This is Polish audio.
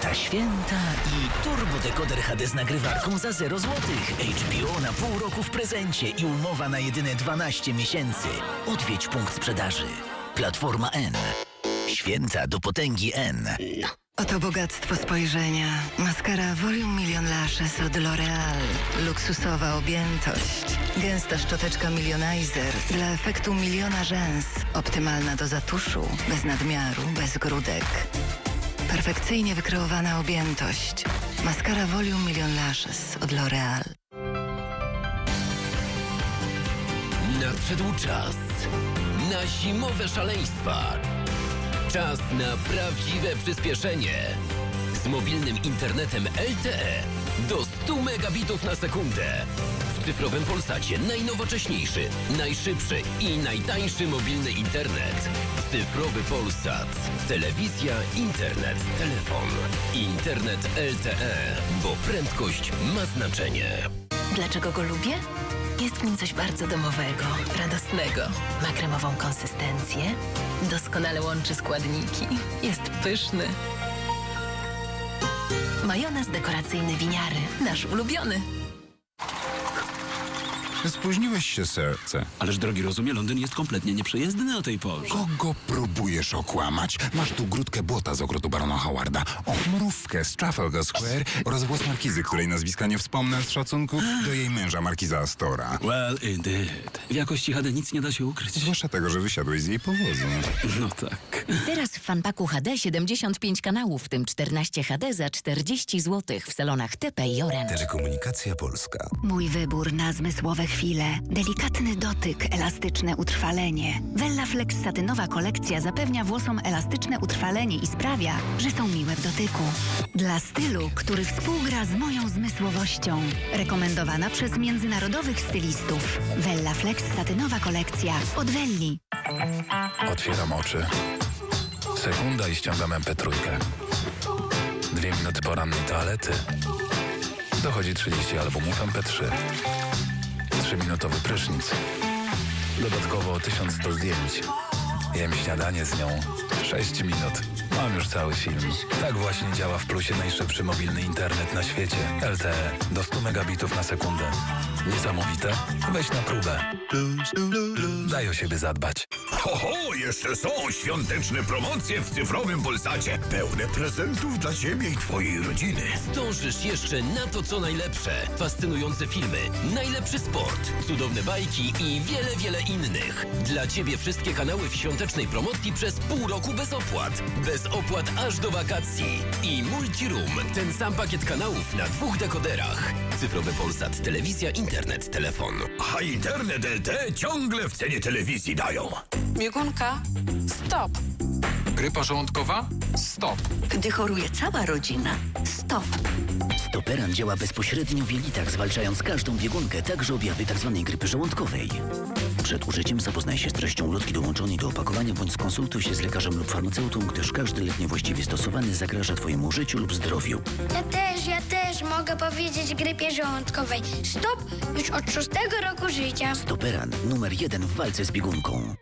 Święta, święta i turbodekoder HD z nagrywarką za 0 zł. HBO na pół roku w prezencie i umowa na jedyne 12 miesięcy. Odwiedź punkt sprzedaży. Platforma N. Święta do potęgi N. Oto bogactwo spojrzenia. Maskara Volume Million Lashes od L'Oreal. Luksusowa objętość. Gęsta szczoteczka Millionizer dla efektu miliona rzęs. Optymalna doza tuszu. Bez nadmiaru, bez grudek. Perfekcyjnie wykreowana objętość. Maskara Volume Million Lashes od L'Oreal. Nadszedł czas na zimowe szaleństwa. Czas na prawdziwe przyspieszenie. Z mobilnym internetem LTE do 100 megabitów na sekundę. W cyfrowym Polsacie najnowocześniejszy, najszybszy i najtańszy mobilny internet. Cyfrowy Polsat. Telewizja, internet, telefon. Internet LTE, bo prędkość ma znaczenie. Dlaczego go lubię? Jest w nim coś bardzo domowego, radosnego. Ma kremową konsystencję, doskonale łączy składniki. Jest pyszny. Majonez dekoracyjny winiary, nasz ulubiony. Spóźniłeś się, serce. Ależ drogi rozumie, Londyn jest kompletnie nieprzejezdny o tej porze. Kogo próbujesz okłamać? Masz tu grudkę błota z ogrodu barona Howarda, ochmurówkę z Trafalgar Square oraz włos markizy, której nazwiska nie wspomnę z szacunku do jej męża, markiza Astora. Well, indeed. W jakości HD nic nie da się ukryć. Zwłaszcza tego, że wysiadłeś z jej powozu. No tak. Teraz w fanpaku HD 75 kanałów, w tym 14 HD za 40 zł w salonach TP i Orange. Telekomunikacja Polska. Mój wybór na zmysłowe chwile. Delikatny dotyk, elastyczne utrwalenie. Wella Flex satynowa kolekcja zapewnia włosom elastyczne utrwalenie i sprawia, że są miłe w dotyku. Dla stylu, który współgra z moją zmysłowością. Rekomendowana przez międzynarodowych stylistów. Wella Flex satynowa kolekcja od Welli. Otwieram oczy. Sekunda i ściągam MP3. Dwie minuty porannej toalety. Dochodzi 30 albumów MP3. Trzyminutowy prysznic. Dodatkowo 1100 zdjęć. Jem śniadanie z nią. 6 minut. Mam już cały film. Tak właśnie działa w plusie najszybszy mobilny internet na świecie. LTE do 100 megabitów na sekundę. Niesamowite? Weź na próbę. Daj o siebie zadbać. Ho, ho, jeszcze są świąteczne promocje w cyfrowym Polsacie. Pełne prezentów dla ciebie i twojej rodziny. Zdążysz jeszcze na to, co najlepsze. Fascynujące filmy, najlepszy sport, cudowne bajki i wiele, wiele innych. Dla Ciebie wszystkie kanały w świątecznej promocji przez pół roku bez opłat. Bez opłat aż do wakacji. I Multiroom, ten sam pakiet kanałów na dwóch dekoderach. Cyfrowy Polsat, telewizja, internet, telefon. A internet LTE ciągle w cenie telewizji dają. Biegunka, stop. Grypa żołądkowa? Stop. Gdy choruje cała rodzina, stop. Stoperan działa bezpośrednio w jelitach, zwalczając każdą biegunkę, także objawy tzw. grypy żołądkowej. Przed użyciem zapoznaj się z treścią ulotki dołączonej do opakowania bądź skonsultuj się z lekarzem lub farmaceutą, gdyż każdy lek niewłaściwie stosowany zagraża Twojemu życiu lub zdrowiu. Ja też, ja też mogę powiedzieć grypie żołądkowej. Stop już od szóstego roku życia. Stoperan, numer jeden w walce z biegunką.